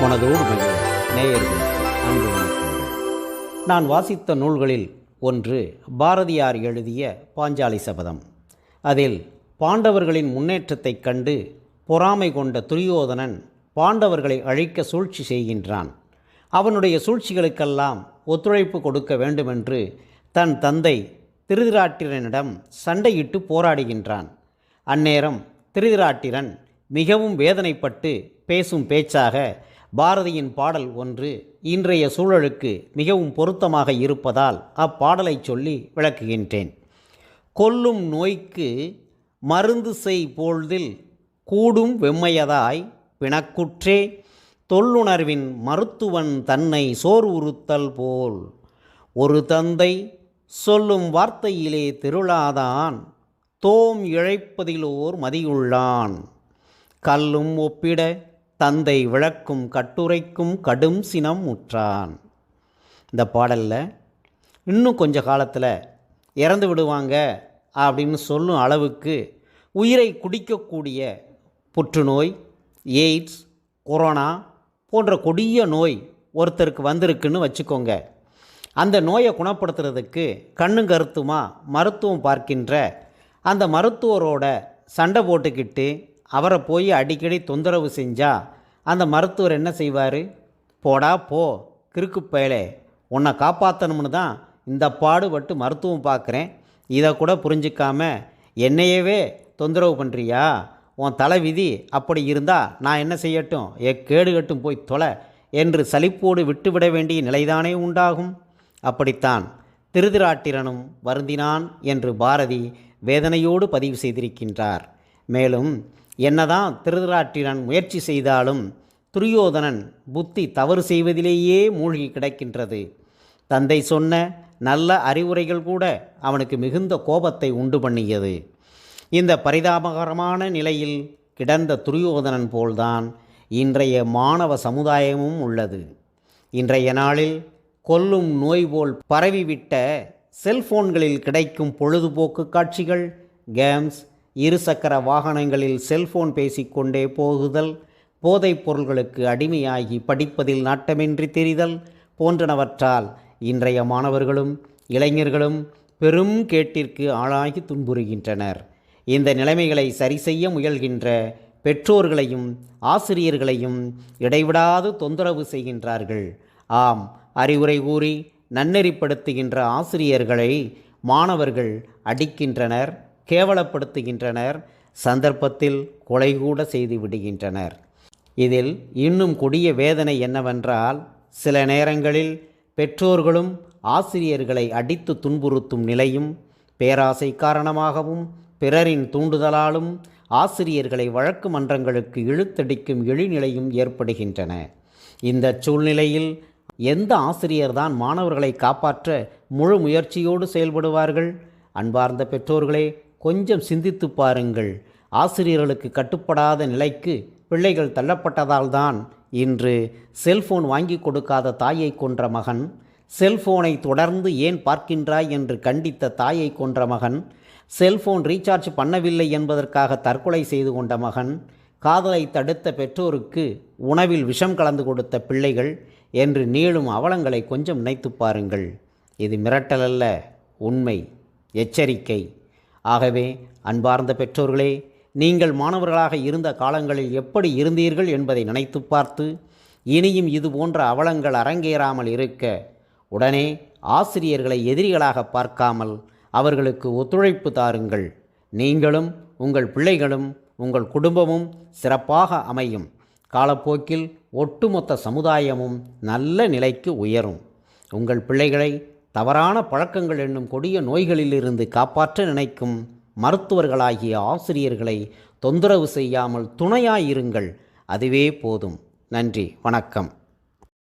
மனதோடு மகிழ. நேயர்கள் அன்பு நான் வாசித்த நூல்களில் ஒன்று பாரதியார் எழுதிய பாஞ்சாலி சபதம். அதில் பாண்டவர்களின் முன்னேற்றத்தைக் கண்டு பொறாமை கொண்ட துரியோதனன் பாண்டவர்களை அழிக்க சூழ்ச்சி செய்கின்றான். அவனுடைய சூழ்ச்சிகளுக்கெல்லாம் ஒத்துழைப்பு கொடுக்க வேண்டுமென்று தன் தந்தை திருதிராட்டிரனிடம் சண்டையிட்டு போராடுகின்றான். அந்நேரம் திருதிராட்டிரன் மிகவும் வேதனைப்பட்டு பேசும் பேச்சாக பாரதியின் பாடல் ஒன்று இன்றைய சூழலுக்கு மிகவும் பொருத்தமாக இருப்பதால் அப்பாடலைச் சொல்லி விளக்குகின்றேன். கொல்லும் நோய்க்கு மருந்து செய் போழ்தில் கூடும் வெம்மையதாய் பிணக்குற்றே தொல்லுணர்வின் மருத்துவன் தன்னை சோர் உறுத்தல் போல். ஒரு தந்தை சொல்லும் வார்த்தையிலே திருளாதான் தோம் இழைப்பதிலோர் மதியுள்ளான். கல்லும் ஒப்பிட தந்தை விளக்கும் கட்டுரைக்கும் கடும் சினம் உற்றான் இந்த பாடலில் இன்னும் கொஞ்ச காலத்தில் இறந்து விடுவாங்க அப்படின்னு சொல்லும் அளவுக்கு உயிரை குடிக்கக்கூடிய புற்றுநோய் எய்ட்ஸ் கொரோனா போன்ற கொடிய நோய் ஒருத்தருக்கு வந்திருக்குன்னு வச்சுக்கோங்க. அந்த நோயை குணப்படுத்துறதுக்கு கண்ணும் கருத்துமா மருத்துவம் பார்க்கின்ற அந்த மருத்துவரோட சண்டை போட்டுக்கிட்டு அவரை போய் அடிக்கடி தொந்தரவு செஞ்சால் அந்த மருத்துவர் என்ன செய்வார்? போடா போ கிறுக்கு பயலே உன்னை காப்பாற்றணும்னு தான் இந்த பாடுபட்டு மருத்துவம் பார்க்குறேன் இதை கூட புரிஞ்சிக்காம என்னையவே தொந்தரவு பண்ணுறியா உன் தலை விதி அப்படி இருந்தால் நான் என்ன செய்யட்டும்? எ கேடுகட்டும் போய் தொலை என்று சலிப்போடு விட்டுவிட வேண்டிய நிலைதானே உண்டாகும்? அப்படித்தான். திருதிராட்டிரனும் வருந்தினான் என்று பாரதி வேதனையோடு பதிவு செய்திருக்கின்றார். மேலும் என்னதான் திருதராட்டிரன் முயற்சி செய்தாலும் துரியோதனன் புத்தி தவறு செய்வதிலேயே மூழ்கி கிடக்கின்றது. தந்தை சொன்ன நல்ல அறிவுரைகள் கூட அவனுக்கு மிகுந்த கோபத்தை உண்டு பண்ணியது. இந்த பரிதாபகரமான நிலையில் கிடந்த துரியோதனன் போல்தான் இன்றைய மாணவ சமுதாயமும் உள்ளது. இன்றைய நாளில் கொல்லும் நோய் போல் பரவிவிட்ட செல்போன்களில் கிடைக்கும் பொழுதுபோக்கு காட்சிகள் கேம்ஸ் இருசக்கர வாகனங்களில் செல்போன் பேசிக்கொண்டே போகுதல் போதைப் பொருள்களுக்கு அடிமையாகி படிப்பதில் நாட்டமின்றி தெரிதல் போன்றனவற்றால் இன்றைய மாணவர்களும் இளைஞர்களும் பெரும் கேட்டிற்கு ஆளாகி துன்புறுகின்றனர். இந்த நிலைமைகளை சரி செய்ய முயல்கின்ற பெற்றோர்களையும் ஆசிரியர்களையும் இடைவிடாது தொந்தரவு செய்கின்றார்கள். ஆம் அறிவுரை கூறி நன்னெறிப்படுத்துகின்ற ஆசிரியர்களை மாணவர்கள் அடிக்கின்றனர். கேவலப்படுத்துகின்றனர். சந்தர்ப்பத்தில் கொலை கூட செய்து விடுகின்றனர். இதில் இன்னும் கொடிய வேதனை என்னவென்றால் சில நேரங்களில் பெற்றோர்களும் ஆசிரியர்களை அடித்து துன்புறுத்தும் நிலையும் பேராசை காரணமாகவும் பிறரின் தூண்டுதலாலும் ஆசிரியர்களை வழக்கு மன்றங்களுக்கு இழுத்தடிக்கும் இழிநிலையும் ஏற்படுகின்றன. இந்த சூழ்நிலையில் எந்த ஆசிரியர்தான் மாணவர்களை காப்பாற்ற முழு முயற்சியோடு செயல்படுவார்கள்? அன்பார்ந்த பெற்றோர்களே கொஞ்சம் சிந்தித்து பாருங்கள். ஆசிரியர்களுக்கு கட்டுப்படாத நிலைக்கு பிள்ளைகள் தள்ளப்பட்டதால்தான் இன்று செல்போன் வாங்கி கொடுக்காத தாயை கொன்ற மகன் செல்போனை தொடர்ந்து ஏன் பார்க்கின்றாய் என்று கண்டித்த தாயை கொன்ற மகன் செல்போன் ரீசார்ஜ் பண்ணவில்லை என்பதற்காக தற்கொலை செய்து கொண்ட மகன் காதலை தடுத்த பெற்றோருக்கு உணவில் விஷம் கலந்து கொடுத்த பிள்ளைகள் என்று நீளும் அவலங்களை கொஞ்சம் நினைத்து பாருங்கள். இது மிரட்டலல்ல உண்மை எச்சரிக்கை. ஆகவே அன்பார்ந்த பெற்றோர்களே நீங்கள் மாணவர்களாக இருந்த காலங்களில் எப்படி இருந்தீர்கள் என்பதை நினைத்து பார்த்து இனியும் இது போன்ற அவலங்கள் அரங்கேறாமல் இருக்க உடனே ஆசிரியர்களை எதிரிகளாக பார்க்காமல் அவர்களுக்கு ஒத்துழைப்பு தாருங்கள். நீங்களும் உங்கள் பிள்ளைகளும் உங்கள் குடும்பமும் சிறப்பாக அமையும். காலப்போக்கில் ஒட்டுமொத்த சமுதாயமும் நல்ல நிலைக்கு உயரும். உங்கள் பிள்ளைகளை தவறான பழக்கங்கள் என்னும் கொடிய நோய்களிலிருந்து காப்பாற்ற நினைக்கும் மருத்துவர்களாகிய ஆசிரியர்களை தொந்தரவு செய்யாமல் துணையாயிருங்கள் அதுவே போதும். நன்றி. வணக்கம்.